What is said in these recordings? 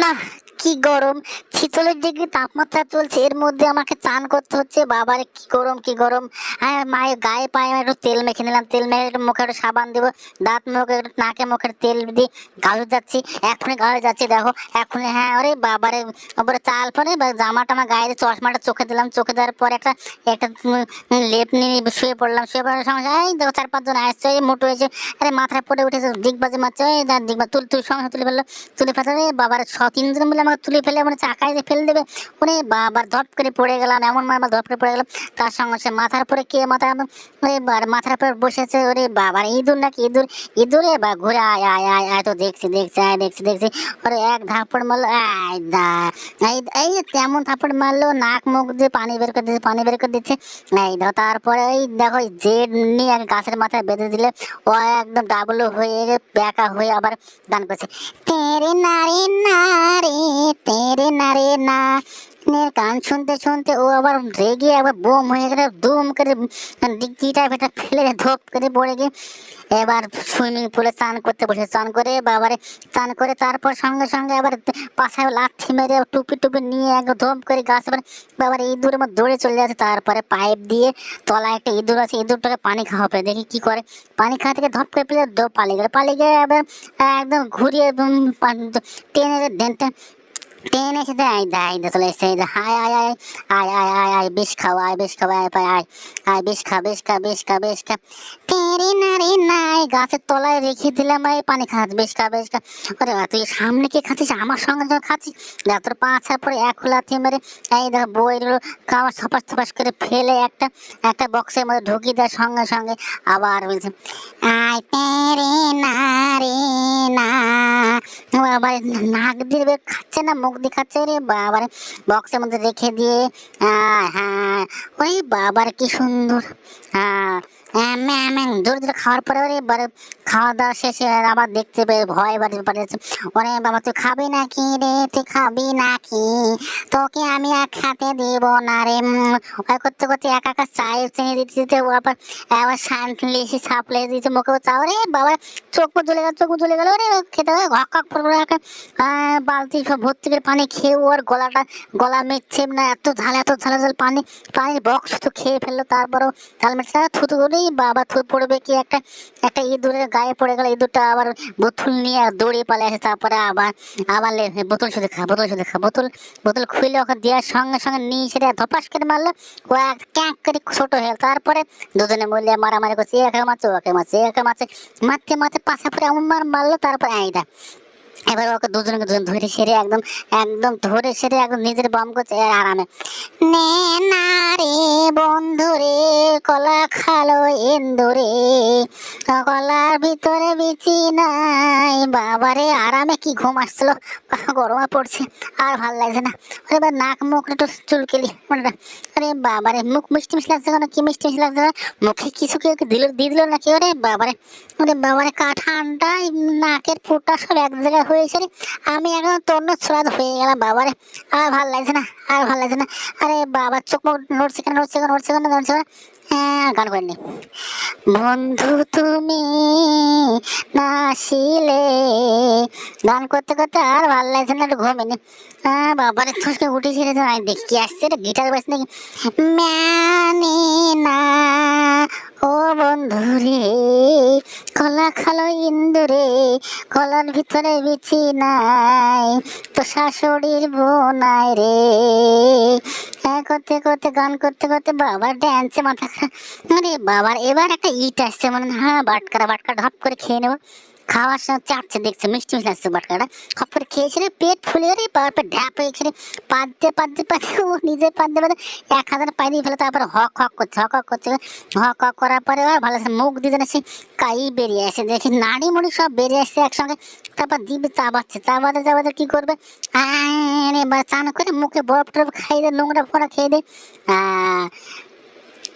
না কি গরম? ছিচল্লিশ ডিগ্রি তাপমাত্রা চলছে, এর মধ্যে আমাকে চান করতে হচ্ছে বাবারে কি গরম কি গরম। হ্যাঁ মায়ের গায়ে পায়ে আমি একটু তেল মেখে নিলাম, তেল মেখে একটু মুখে একটু সাবান দেবো, দাঁত মুখে একটু নাকে মুখের তেল দিয়ে গাড়ি যাচ্ছি, এখনই গাড়ি যাচ্ছি, দেখো, এখনই হ্যাঁ ওরে বাবারে ওপরে চাল পরে বা জামা টামা গায়ে চশমাটা চোখে দিলাম, চোখে দেওয়ার পর একটা একটা লেপ নিয়ে শুয়ে পড়লাম, শুয়ে পড়ার সঙ্গে এই দেখো, চার পাঁচজন আসছে, এই মোটো হয়েছে আরে মাথায় পড়ে উঠেছে, ডিগবাজি মারছে ডিগবা, তুল তুল, সঙ্গে তুলে ফেলল, তুলে ফেলে রে বাবার ছ তিনজন মিলে আমাকে তুলে ফেলে মানে চাকায় দিয়ে ফেলে দেবে ওরে বাবার ধপ করে পড়ে গেলাম, এমন মার ধপ করে পড়ে গেলাম। তার সঙ্গে সে মাথার পরে কে মাথা ওরে বার মাথার পরে বসেছে, ওরে বাবার ইঁদুর নাকি ইঁদুর? ইঁদুরে বা ঘুরে আয় আয় আয় আয়, তো দেখছি দেখছি, আয়, দেখছি দেখছি। ওরে এক ধাপড় মারলো এই এই তেমন থাপড় মারলো, নাক মুখ দিয়ে পানি বের করে দিচ্ছে পানি বের করে দিচ্ছে। এই দেখো তারপরে এই দেখো জেড নিয়ে এক গাছের মাথায় বেঁধে দিলে, ও একদম ডাবলু হয়ে ব্যাকা হয়ে আবার গান করছে। তেরে নারে নারে তেরে না নের গান শুনতে শুনতে ও আবার রেগে আবার বোম হয়ে গেলে দুম করে ফেলে করে পড়ে গিয়ে এবার সুইমিং পুলে স্নান করতে বসে, স্নান করে বাবারে স্নান করে তারপর সঙ্গে সঙ্গে আবার পাশায় লাথি মেরে টুপি টুপি নিয়ে একদম ধপ করে গাছ আবার বাবার ইঁদুরের মধ্যে দৌড়ে চলে যাচ্ছে। তারপরে পাইপ দিয়ে তলায় একটা ইঁদুর আছে, ইঁদুরটাকে পানি খাওয়াবে দেখি কি করে। পানি খাওয়া থেকে ধপ করে পেলে পালিয়ে গেলে, পালিয়ে গিয়ে আবার একদম ঘুরিয়ে টেনে টেনে এসে দেয় দেয় দেয় চলে এসে দেয় হায় আয় আয় আয় আয় আয় আয় বেশ খাও আয় বেশ খাও আয় পায় আয় আয় বেশ খা বেশ খা বেশ খা বেশ খা। তেরে না রে নাই গাছের তলায় রেখে দিলাম ভাই পানি খাস বেশ খা বেশ খা। বাবা, তুই সামনে কে খাচ্ছিস? আমার সঙ্গে যখন খাচ্ছিস দেখ তোর পা ছাড় পরে এক লাথি মেরে এই দেখ বইগুলো খাওয়া ছপাস ছপাস করে ফেলে একটা একটা বক্সের মধ্যে ঢুকিয়ে দেয় সঙ্গে সঙ্গে। আবার বলছে আয় তেরে আবার নাক দিয়ে বের খাচ্ছে না মুখ দিয়ে খাচ্ছে রে বাবার। বক্সের মধ্যে রেখে দিয়ে হ্যাঁ ওই বাবার কি সুন্দর। হ্যাঁ হ্যাঁ, জোর জোরে খাওয়ার পরে ওরে খাওয়া দাওয়া শেষে আবার দেখতে পেয়ে ভয় বাড়ি পাঠিয়েছে ওরে বাবা, তুই খাবি নাকি রে? তুই খাবি নাকি? তোকে আমি আর খেতে দিব না রে। ওই করতে করতে একা একা চায়ের চিনি দিতে দিতে আবার আবার শান্তি এসে সাপ্লে দিয়েছে মুখে। চাও রে বাবা, চোখ জ্বলে গেল, চোখ জ্বলে গেল রে, খেতে হবে? ঘক ঘক করে বালতি সব ভর্তি করে পানি খেয়ে ওর গলাটা, গলা মেটছে না, এত ঝাল এত ঝাল ঝাল পানি, পানির বক্স তো খেয়ে ফেলল। তারপরও ঝাল মেটছে থুতু করেই বাবা থুত পড়বে কি একটা একটা ইঁদুরের গায়ে পড়ে গেলে ইঁদুরটা আবার বোতল নিয়ে দৌড়িয়ে পালে আসে, তারপরে আবার আবার বোতল শুধু খা, বোতল শুধু খা, বোতল বোতল খুলে ওকে দেওয়ার সঙ্গে সঙ্গে নিয়ে সেটা ধপাস কেটে মারলো, ও এক ক্যাঁক করে ছোট হয়ে তারপরে দুজনে মরলে মারামারি করছে, একে মারছে, ওকে মারছে, একে মারছে, মারতে মারতে পাশে পরে এমন মার মারলো, তারপরে আইদা এবার ওকে দুজনকে দুজন ধরে সেরে একদম একদম ধরে সেরে একদম নিজের বম করছে আরামে নে না রে বন্ধু রে, কলা খালো এন্দুরে কলার ভিতরে বিচি নাই, বাবারে আরামে কি ঘুম আসছিল, গরমে পড়ছে, আর ভালো লাগছে না ওরে এবার নাক মুখ একটু চুলকেলি মনে। আরে বাবারে, মুখ মিষ্টি মিষ্টি লাগছে কেন, কি মিষ্টি মিষ্টি লাগছে? মুখে কিছু কেউ দিল দিয়ে দিল নাকি ওরে বাবারে ওরে বাবারে কা ঠান্ডায় নাকের ফুটা সব এক জায়গায় হয়েছে রে। আমি একদম তন্ন ছোড়াদ হয়ে গেলাম, বাবারে। আর ভালো লাগছে না, আর ভালো লাগছে না। আরে বাবা, চোখ মুখ নড়ছে কেন নড়ছে কেন নড়ছে কেন, নড়ছে হ্যাঁ গান করিনি বন্ধু তুমি নাসিলে গান করতে করতে আর ভালো লাগছে না, একটু ঘুমিনি বাবারে, থুসকে উঠেছি রে দেখি আসছে রে গিটার বাজ নাকি? ম্যানে না ও বন্ধু রে কলা খালো ইন্দুরে, কলার ভিতরে বিচি নাই, তো শাশুড়ির বোনাই রে। হ্যাঁ করতে করতে, গান করতে করতে বাবার ড্যান্সে মাথা আরে বাবার, এবার একটা ইট আসছে মানে হ্যাঁ বাটকারা, বাটকা ঢপ করে খেয়ে নেব। খাওয়ার সময় চাটছে দেখছে মিষ্টি মিষ্টি আসছে বাটকাটা। খপ করে খেয়েছিল পেট ফুলে রে বাবার পেট ঢ্যাপ হয়ে গেছে পাদতে পাদতে পাদতে ও নিজে পাদতে পাদতে এক হাজার পাই দিয়ে ফেলে তারপরে হক হক করছে হক হক করছে। হক হক করার পরে আর ভালো মুখ দিয়ে যেন সে কাই বেরিয়ে আসে দেখি নাড়ি মুড়ি সব বেরিয়ে আসছে একসঙ্গে। তারপর জিভে চাবাচ্ছে চাবাতে চাবাতে কি করবে? আরে চান করে মুখে বরফ টরফ খাই দেয় নোংরা ফোড়া খেয়ে দে। আহ,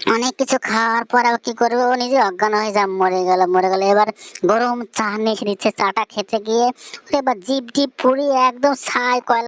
অনেক কিছু খাওয়ার পর আবার কি করবে? ও নিজে অজ্ঞান হয়ে যা মরে গেল মরে গেল। এবার গরম চা মেখে দিচ্ছে চাটা খেতে গিয়ে এবার জিপ টিপ পুড়িয়ে একদম ছাই কয়লা